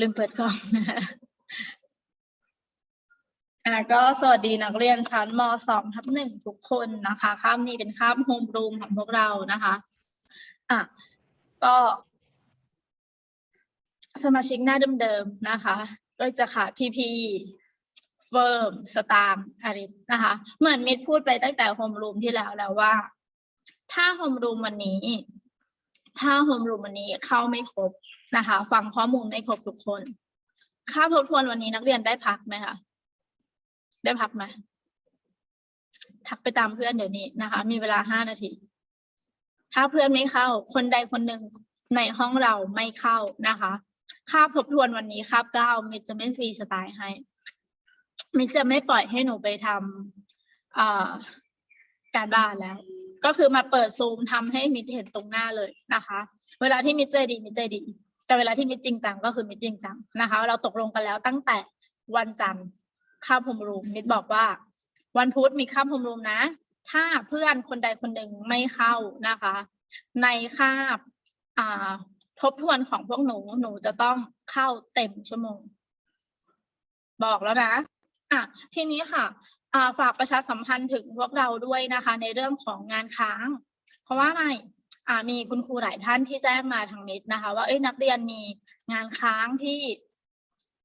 ลืมเปิดกล้องอ่าก็สวัสดีนักเรียนชั้นมสองทับหนึ่งทุกคนนะคะคาบนี้เป็นคาบโฮมรูมของพวกเรานะคะอะก็สมาชิกหน้าเดิมๆนะคะ ก็จะขาดพีพีเฟิร์มสตางค์อาริสนะคะ เหมือนมิดพูดไปตั้งแต่โฮมรูมที่แล้วแล้วว่า ถ้าโฮมรูมวันนี้ ถ้าโฮมรูมวันนี้เข้าไม่ครบนะคะ ฟังข้อมูลไม่ครบทุกคน ค่าทบทวนวันนี้นักเรียนได้พักไหมคะได้พักไหมทักไปตามเพื่อนเดี๋ยวนี้นะคะ มีเวลาห้านาที ถ้าเพื่อนไม่เข้า คนใดคนหนึ่งในห้องเราไม่เข้านะคะ ค่าทบทวนวันนี้คาบเก้ามิจะไม่ฟรีสไตล์ให้มิจะไม่ปล่อยให้หนูไปทำการบ้านแล้ว ก็คือมาเปิดซูมทำให้มิดเห็นตรงหน้าเลยนะคะ เวลาที่มิดใจดีมิดใจดี แต่เวลาที่มิดจริงจังก็คือมิดจริงจังนะคะ เราตกลงกันแล้วตั้งแต่วันจันทร์ข้ามโฮมรูมมิดบอกว่า วันพุธมีข้ามโฮมรูมนะ ถ้าเพื่อนคนใดคนหนึ่งไม่เข้านะคะ ในคาบอ่าทบทวนของพวกหนูหนูจะต้องเข้าเต็มชั่วโมง บอกแล้วนะ อะทีนี้ค่ะอ่าฝากประชาสัมพันธ์ถึงพวกเราด้วยนะคะ ในเรื่องของงานค้าง เพราะว่าอะไรอ่ามีคุณครูหลายท่านที่แจ้งมาทางมิตรนะคะ ว่าเอ้ยนักเรียนมีงานค้างที่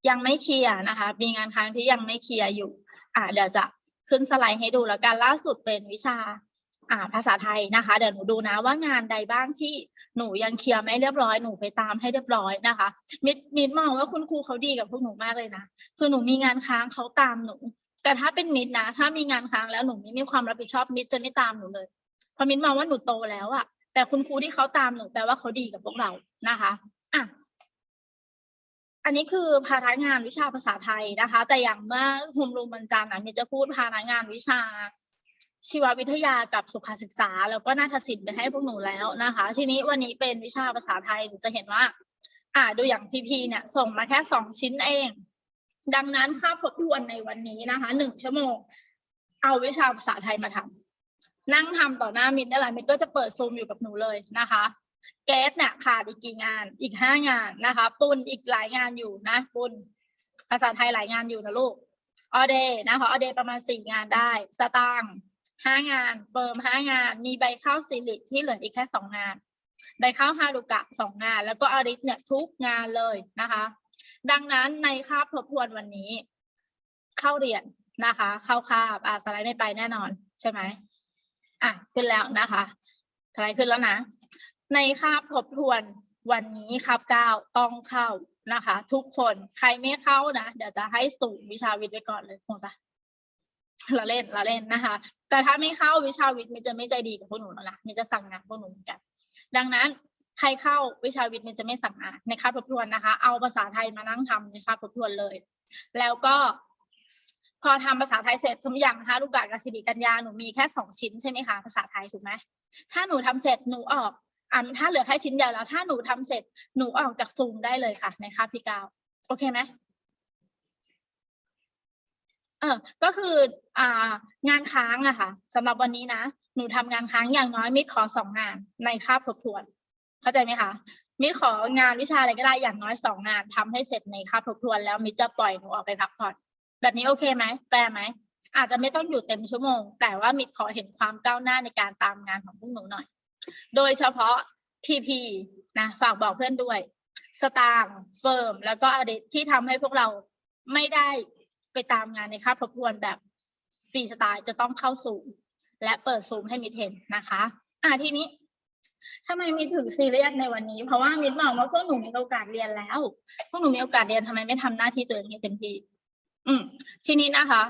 ยังไม่เคลียร์นะคะ มีงานค้างที่ยังไม่เคลียร์อยู่ อ่าเดี๋ยวจะขึ้นสไลด์ให้ดูแล้วกันล่าสุดเป็นวิชา อ่าภาษาไทยนะคะ เดี๋ยวหนูดูนะว่างานใดบ้างที่หนูยังเคลียร์ไม่เรียบร้อยหนูไปตามให้เรียบร้อยนะคะมิดมิดมองว่าคุณครูเขาดีกับพวกหนูมากเลยนะคือหนูมีงานค้างเขาตามหนู แต่ถ้าเป็นมิดนะ ถ้ามีงานค้างแล้วหนูไม่มีความรับผิดชอบมิดจะไม่ตามหนูเลยเพราะมิดมองว่าหนูโตแล้วอะแต่คุณครูที่เขาตามหนูแปลว่าเขาดีกับพวกเรานะคะอะอันนี้คือพาระงานวิชาภาษาไทยนะคะ แต่อย่างเมื่อโฮมรูมวันจันทร์นะมิดจะพูดพาระงานวิชา ชีววิทยากับสุขศึกษา แล้วก็นาฏศิลป์ไปให้พวกหนูแล้วนะคะ ทีนี้วันนี้เป็นวิชาภาษาไทยหนูจะเห็นว่า อ่าดูอย่างพีพีเนี่ย ส่งมาแค่สองชิ้นเอง ดังนั้นค่าทบทวนในวันนี้นะคะหนึ่งชั่วโมง เอาวิชาภาษาไทยมาทำนั่งทำต่อหน้ามินนี่แหละมินก็จะเปิดซูมอยู่กับหนูเลยนะคะเกสเนี่ยขาดอีกกี่งานอีกห้างานนะคะ ปุนอีกหลายงานอยู่นะปุนภาษาไทยหลายงานอยู่นะลูกออเดย์นะคะออเดย์ประมาณสี่งานได้สตางค์ ห้างานเฟิร์มห้างาน มีใบเข้าซิลิที่เหลืออีกแค่สองงาน ใบเข้าฮารุกะสองงาน แล้วก็อริสเนี่ยทุกงานเลยนะคะ ดังนั้นในคาบทบทวนวันนี้ เข้าเรียนนะคะ เข้าคาบอ่าสไลด์ไม่ไปแน่นอนใช่ไหมอะขึ้นแล้วนะคะสไลด์ขึ้นแล้วนะ ในคาบทบทวนวันนี้คาบเก้าต้องเข้านะคะ ทุกคนใครไม่เข้านะ เดี๋ยวจะให้สูงวิชาวิทย์ไว้ก่อนเลยโหดปะ เราเล่นเราเล่นนะคะ แต่ถ้าไม่เข้าวิชาวิทย์มันจะไม่ใจดีกับพวกหนูแล้วนะมันจะสั่งงานพวกหนูกัน ดังนั้นใครเข้าวิชาวิทย์มันจะไม่สั่งงานในคาบทบทวนนะคะ เอาภาษาไทยมานั่งทำในคาบทบทวนเลย แล้วก็ พอทำภาษาไทยเสร็จสมมติอย่างนะคะลูกกากับสิริกัญญาหนูมีแค่สองชิ้นใช่ไหมคะภาษาไทยถูกไหมถ้าหนูทำเสร็จหนูออกอ่าถ้าเหลือแค่ชิ้นเดียวแล้ว ถ้าหนูทำเสร็จหนูออกจากซูมได้เลยค่ะ ในคาบที่เก้าโอเคไหม ออก็คืออ่างานค้างอะค่ะสำหรับวันนี้นะ หนูทำงานค้างอย่างน้อยมิดขอสองงานในคาบทบทวน เข้าใจไหมคะมิดของานวิชาอะไรก็ได้อย่างน้อยสองงานทำให้เสร็จในคาบทบทวน แล้วมิดจะปล่อยหนูออกไปพักผ่อนแบบนี้โอเคไหมแฟร์ไหมอาจจะไม่ต้องอยู่เต็มชั่วโมง แต่ว่ามิดขอเห็นความก้าวหน้าในการตามงานของพวกหนูหน่อย โดยเฉพาะ PP นะฝากบอกเพื่อนด้วย สตางเฟิร์มแล้วก็อดีตที่ทำให้พวกเราไม่ได้ ไปตามงานในคาบทบทวนแบบฟรีสไตล์จะต้องเข้าสู่และเปิดซูมให้มิดเห็นนะคะ อ่าทีนี้ทำไมมีถึงซีเรียสในวันนี้ เพราะว่ามิดมองว่าพวกหนูมีโอกาสเรียนแล้วพวกหนูมีโอกาสเรียนทำไมไม่ทำหน้าที่ตัวเองให้เต็มที่อืม ทีนี้นะคะ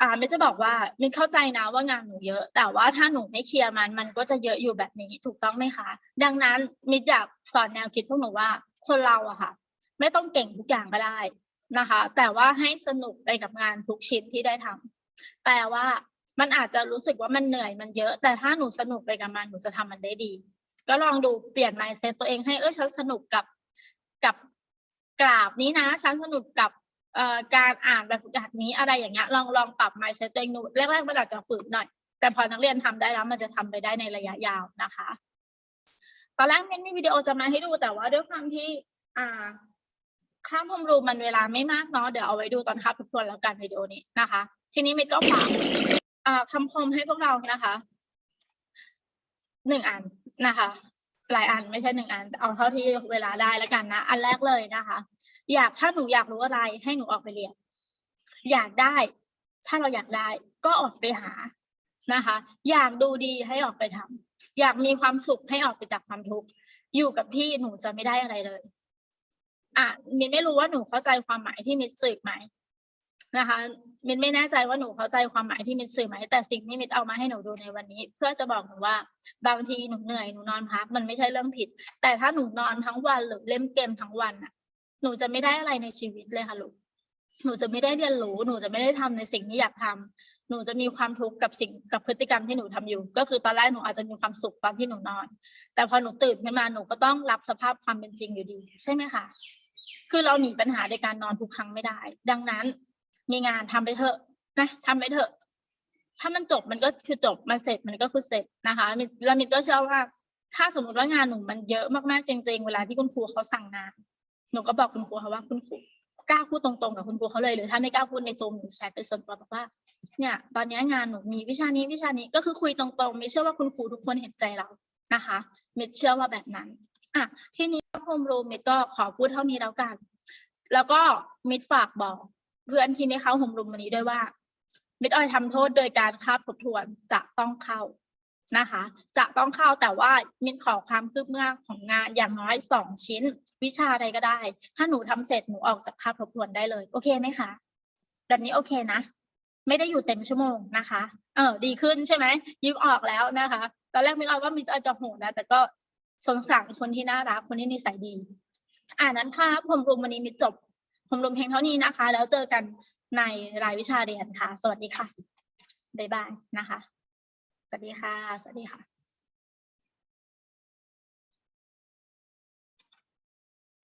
อ่ามิดจะบอกว่ามิดเข้าใจนะว่างานหนูเยอะ แต่ว่าถ้าหนูไม่เคลียร์มันมันก็จะเยอะอยู่แบบนี้ถูกต้องไหมคะ ดังนั้นมิดอยากสอนแนวคิดพวกหนูว่า คนเราอะค่ะ ไม่ต้องเก่งทุกอย่างก็ได้ นะคะ แต่ว่าให้สนุกไปกับงานทุกชิ้นที่ได้ทำแปลว่ามันอาจจะรู้สึกว่ามันเหนื่อยมันเยอะ แต่ถ้าหนูสนุกไปกับมันหนูจะทำมันได้ดี ก็ลองดูเปลี่ยน mindset ตัวเองให้เออฉันสนุกกับกับกราบนี้นะฉันสนุกกับการอ่านแบบฝึกหัดนี้อะไรอย่างเงี้ยลองลองปรับ mindset ตัวเองดูแรกๆมันอาจจะฝืนหน่อย แต่พอนักเรียนทำได้แล้วมันจะทำไปได้ในระยะยาวนะคะ ตอนแรกเมนมีวิดีโอจะมาให้ดูแต่ว่าด้วยความที่อ่า ข้ามโฮมรูมมันเวลาไม่มากเนาะเดี๋ยวเอาไว้ดูตอนคับทบทวนแล้วกันวิดีโอนี้นะคะ ทีนี้มิดก็ฝากอ่าคำคมให้พวกเรานะคะหนึ่งอันนะคะ หลายอันไม่ใช่หนึ่งอัน เอาเท่าที่เวลาได้แล้วกันนะอันแรกเลยนะคะ อยากถ้าหนูอยากรู้อะไรให้หนูออกไปเรียนอยากได้ ถ้าเราอยากได้ก็ออกไปหานะคะ อยากดูดีให้ออกไปทำอยากมีความสุขให้ออกไปจากความทุกข์อยู่กับที่หนูจะไม่ได้อะไรเลย อะมินไม่รู้ว่าหนูเข้าใจความหมายที่มินสื่อไหมนะคะมินไม่แน่ใจว่าหนูเข้าใจความหมายที่มินสื่อไหมแต่สิ่งที่มินเอามาให้หนูดูในวันนี้ เพื่อจะบอกหนูว่าบางทีหนูเหนื่อยหนูนอนพักมันไม่ใช่เรื่องผิด แต่ถ้าหนูนอนทั้งวันหรือเล่นเกมทั้งวันน่ะ หนูจะไม่ได้อะไรในชีวิตเลยค่ะลูกหนูจะไม่ได้เรียนรู้หนูจะไม่ได้ทำในสิ่งที่อยากทำหนูจะมีความทุกข์กับสิ่งกับพฤติกรรมที่หนูทำอยู่ ก็คือตอนแรกหนูอาจจะมีความสุขตอนที่หนูนอน แต่พอหนูตื่นขึ้นมาหนูก็ต้องรับสภาพความเป็นจริงอยู่ดี ใช่ไหมคะ คือเราหนีปัญหาในการนอนทุกครั้งไม่ได้ ดังนั้น มีงานทำไปเถอะนะทำไปเถอะ ถ้ามันจบมันก็คือจบมันเสร็จมันก็คือเสร็จนะคะแล้วมินก็เชื่อว่า ถ้าสมมติว่างานหนูมันเยอะมากๆจริง ๆ เวลาที่คุณครูเขาสั่งงานหนูก็บอกคุณครูเขาว่าคุณครูกล้าพูดตรงๆกับคุณครูเขาเลยหรือถ้าไม่กล้าพูดในซูมหนูแชร์ไปส่วนตัวบอกว่า เนี่ย ตอนนี้งานหนูมีวิชานี้วิชานี้ก็คือคุยตรงๆมิเชื่อว่าคุณครูทุกคนเห็นใจเรานะคะมิเชื่อว่าแบบนั้น อะทีนี้โฮมรูมมินก็ขอพูดเท่านี้แล้วกัน แล้วก็มิดฝากบอกเพื่อนที่ไม่เข้าโฮมรูมวันนี้ด้วยว่ามิดออยทำโทษโดยการคาบทบทวนจะต้องเข้านะคะ จะต้องเข้าแต่ว่ามิดขอความคืบหน้าของงานอย่างน้อยสองชิ้น วิชาใดก็ได้ ถ้าหนูทำเสร็จหนูออกจากคาบทบทวนได้เลย โอเคไหมคะแบบนี้โอเคนะ ไม่ได้อยู่เต็มชั่วโมงนะคะ เออดีขึ้นใช่ไหมยิ้มออกแล้วนะคะ ตอนแรกมิดออยว่ามิดออยจะโหดนะแต่ก็ สงสารคนที่น่ารักคนที่นิสัยดี อ่านั้นค่ะผมรวมวันนี้มิจบ ผมรวมเพียงเท่านี้นะคะ แล้วเจอกันในรายวิชาเรียนค่ะ สวัสดีค่ะบ๊ายบายนะคะ สวัสดีค่ะ สวัสดีค่ะ